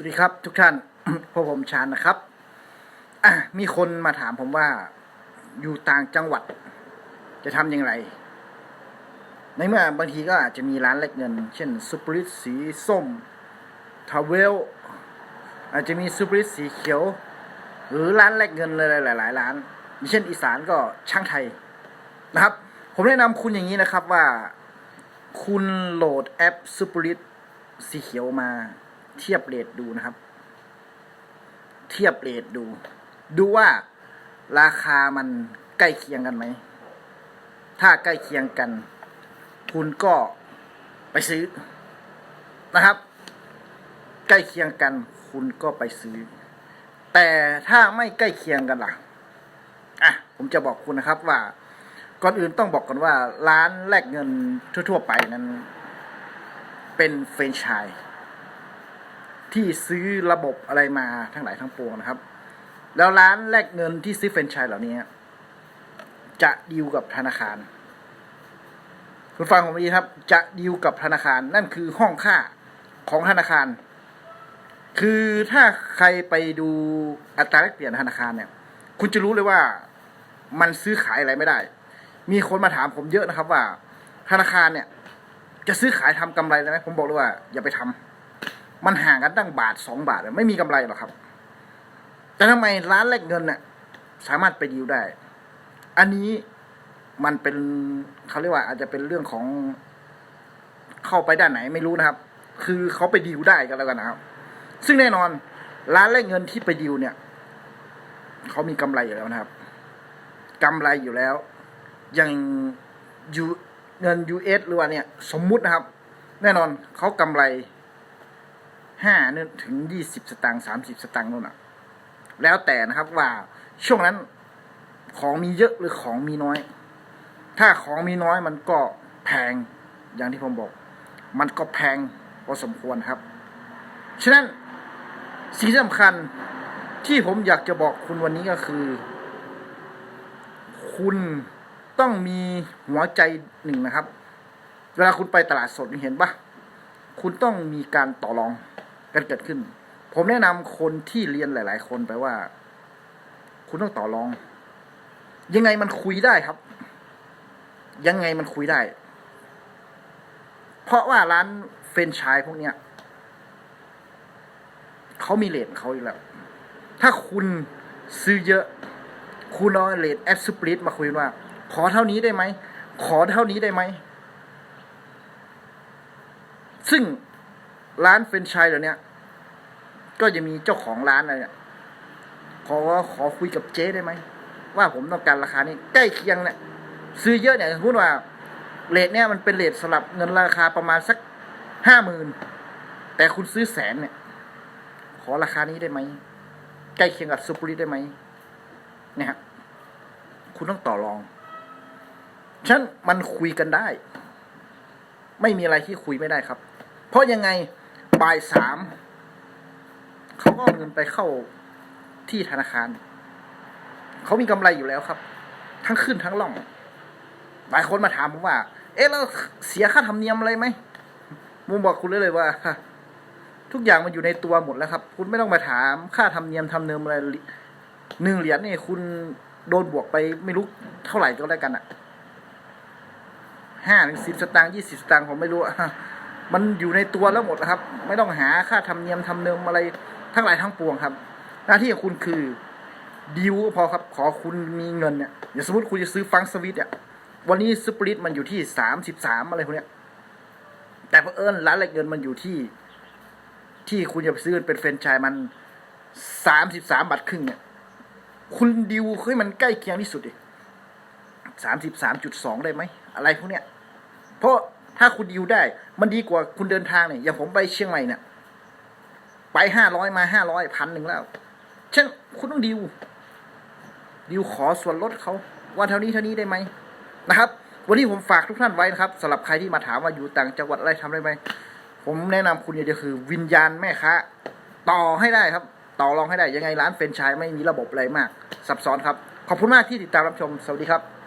สวัสดีครับทุกท่านพวกผมชานนะครับอะมีคนมาถามผมว่า อยู่ต่างจังหวัด จะทำอย่างไร ในเมื่อบางทีก็อาจจะมีร้านแลกเงิน เช่นซูเปอริตสีส้มทาวเวลอาจจะมีซูเปอริตสีเขียว หรือร้านแลกเงินเลยหลาย ๆ ร้าน เช่นอีสานก็ช่างไทยนะครับ ผมแนะนำคุณอย่างนี้นะครับว่า คุณโหลดแอปซูเปอริตสีเขียวมา เทียบเรทดูนะครับ เทียบเรทดู ดูว่าราคามันใกล้เคียงกันไหม ถ้าใกล้เคียงกัน คุณก็ไปซื้อนะครับ ใกล้เคียงกัน คุณก็ไปซื้อ แต่ถ้าไม่ใกล้เคียงกันล่ะอะผมจะบอกคุณนะครับว่า ก่อนอื่นต้องบอกก่อนว่า ร้านแลกเงินทั่ว ๆ ไปนั้น เป็นเฟรนไชส์ ที่ซื้อระบบอะไรมาทั้งหลายทั้งปวงนะครับ แล้วร้านแลกเงินที่ซื้อเฟรนไชส์เหล่านี้ จะดีลกับธนาคาร คุณฟังผมดีครับ จะดีลกับธนาคารนั่นคือห้องค่าของธนาคาร คือถ้าใครไปดูอัตราแลกเปลี่ยนธนาคารเนี่ย คุณจะรู้เลยว่ามันซื้อขายอะไรไม่ได้ มีคนมาถามผมเยอะนะครับว่า ธนาคารเนี่ย จะซื้อขายทำกำไรได้ไหมผมบอกเลยว่า อย่าไปทำ มันห่างกันตั้งบาทสองบาทไม่มีกำไรหรอกครับ แต่ทำไมร้านแลกเงินเนี่ยสามารถไปดีลได้ อันนี้มันเป็นเขาเรียกว่า อาจจะเป็นเรื่องของเข้าไปด้านไหนไม่รู้นะครับ คือเขาไปดีลได้กันแล้วกันนะครับ ซึ่งแน่นอนร้านแลกเงินที่ไปดีลเนี่ยเขามีกำไรอยู่แล้วนะครับกำไรอยู่แล้ว อย่างยูเงิน US หรือว่าเนี่ย สมมุตินะครับ แน่นอนเขากำไร ห้าเนี่ยถึงยี่สิบสตางค์สามสิบสตางค์นู่นน่ะ แล้วแต่นะครับว่าช่วงนั้นของมีเยอะหรือของมีน้อย ถ้าของมีน้อยมันก็แพงอย่างที่ผมบอก มันก็แพงพอสมควรครับ ฉะนั้นสิ่งสำคัญที่ผมอยากจะบอกคุณวันนี้ก็คือ คุณต้องมีหัวใจหนึ่งนะครับ เวลาคุณไปตลาดสดเห็นปะคุณต้องมีการต่อรอง กันเกิดขึ้น ผมแนะนำคนที่เรียนหลาย ๆ คนไปว่า คุณต้องต่อรอง ยังไงมันคุยได้ครับ ยังไงมันคุยได้ เพราะว่าร้านเฟรนไชส์พวกเนี้ยเขามีเลทเขาอยู่แล้ว ถ้าคุณซื้อเยอะ คุณเอาเลทแอปสปริตมาคุยว่า ขอเท่านี้ได้ไหม ขอเท่านี้ได้ไหม ซึ่ง ร้านเฟรนไชส์เหล่านี้ก็จะมีเจ้าของร้านอะไรเนี่ยขอขอคุยกับเจ๊ได้ไหมว่าผมต้องการราคานี้ใกล้เคียงเนี่ยซื้อเยอะเนี่ยพูดว่าเลทเนี่ยมันเป็นเลทสำหรับเงินราคาประมาณสักห้าหมื่นแต่คุณซื้อแสนเนี่ย ขอราคานี้ได้ไหมใกล้เคียงกับซูปริได้ไหมเนี่ยฮะคุณต้องต่อรองฉันมันคุยกันได้ ไม่มีอะไรที่คุยไม่ได้ครับ เพราะยังไง บ่ายสามเขาก็เงินไปเข้าที่ธนาคาร เขามีกำไรอยู่แล้วครับ ทั้งขึ้นทั้งล่อง หลายคนมาถามผมว่า เอ๊ะเราเสียค่าธรรมเนียมอะไรไหมมุมบอกคุณเลยเลยว่าทุกอย่างมันอยู่ในตัวหมดแล้วครับ คุณไม่ต้องมาถามค่าธรรมเนียมทำเนิมอะไรหนึ่งเหรียญนี่คุณโดนบวกไปไม่รู้เท่าไหร่ก็ได้กันอะห้าถึงสิบสตางค์ยี่สิบสตางค์ผมไม่รู้อะ มันอยู่ในตัวแล้วหมดนะครับ ไม่ต้องหาค่าธรรมเนียมทำเนิมอะไรทั้งหลายทั้งปวงครับ หน้าที่ของคุณคือดิวก็พอครับ ขอคุณมีเงินเนี่ยอย่างสมมติคุณจะซื้อฟังสวิตเนี่ยวันนี้สปริตมันอยู่ที่สามสิบสามอะไรพวกเนี้ย แต่เพอเอิญร้านแลกเงินมันอยู่ที่ ที่คุณจะไปซื้อเป็นเฟรนไชส์มันสามสิบสามบาทครึ่งเนี่ย คุณดิวให้มันใกล้เคียงที่สุดดิสามสิบสามจุดสองได้ไหม อะไรพวกเนี้ย เพราะ ถ้าคุณดิวได้ มันดีกว่าคุณเดินทางเนี่ยอย่างผมไปเชียงใหม่เนี่ยไปห้าร้อยมาห้าร้อยพันหนึ่งแล้วเช่นคุณต้องดิวดิวขอส่วนลดเขาว่าเท่านี้เท่านี้ได้ไหมนะครับ วันนี้ผมฝากทุกท่านไว้นะครับสำหรับใครที่มาถามว่าอยู่ต่างจังหวัดอะไรทำได้ไหมผมแนะนำคุณอย่างเดียวคือ วิญญาณแม่ค้าต่อให้ได้ครับ ต่อรองให้ได้ยังไงร้านเฟรนไชส์ไม่มีระบบอะไรมาก ซับซ้อนครับ ขอบคุณมากที่ติดตามรับชม สวัสดีครับ